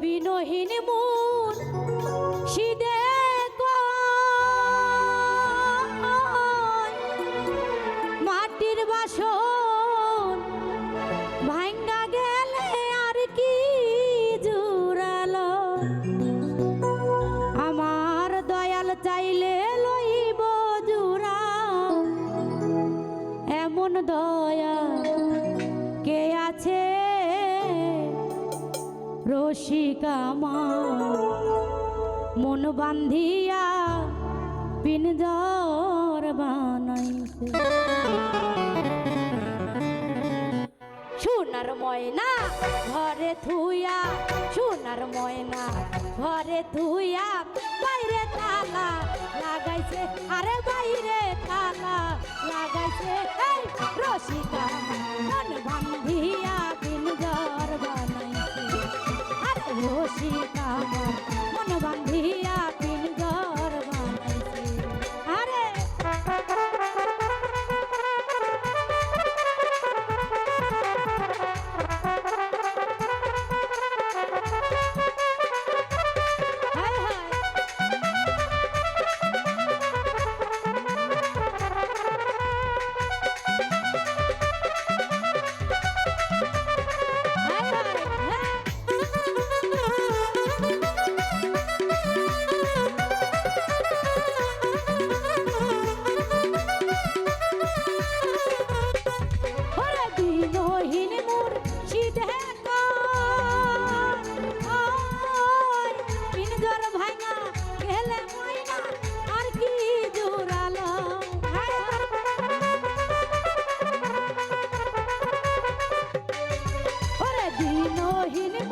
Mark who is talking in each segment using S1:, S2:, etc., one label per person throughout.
S1: বিনহীন মন, সিদে মাটির বাসন ভাঙ্গা গেলে আর কি জুড়ালো আমার দয়াল চাইলে লইব জুড়া। এমন দয়া রসিকামা মন বান্ধিয়া পিনজর বানাইছে। সোনার ময়না ঘরে থুইয়া, সোনার ময়না ঘরে থুইয়া বাইরে তালা লাগাইছে। আরে বাইরে তালা লাগাইছে রসিকা মন বান্ধিয়া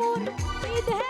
S1: দিনহীন মোর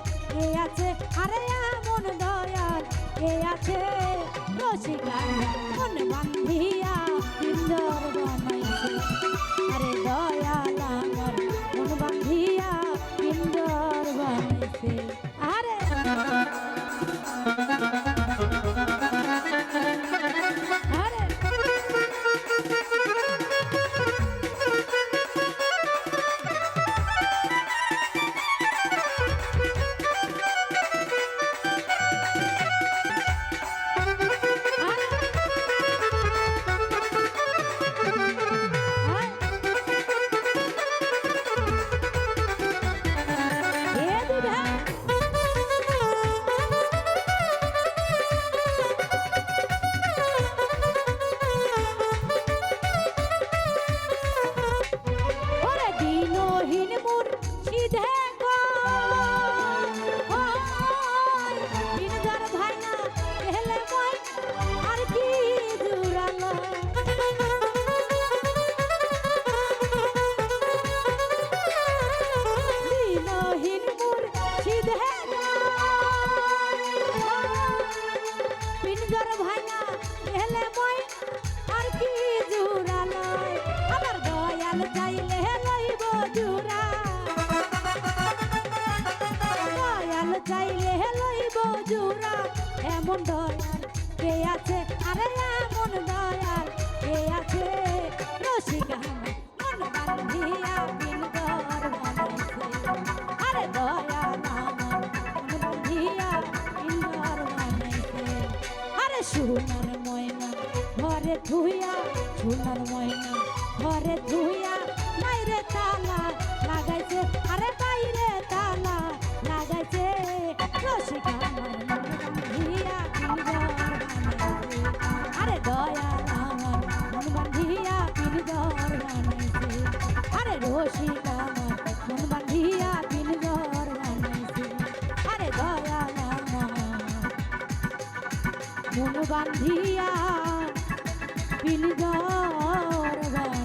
S1: কে আছে আরে মন দয়াল এ আছে রসিকা মন বান্ধিয়া ইন্দর বানাইছে সোনার ময়না ঘরে ধুইয়া সোনার ময়না ঘরে ধুইয়া মন বান্ধিয়া পিলি দরবার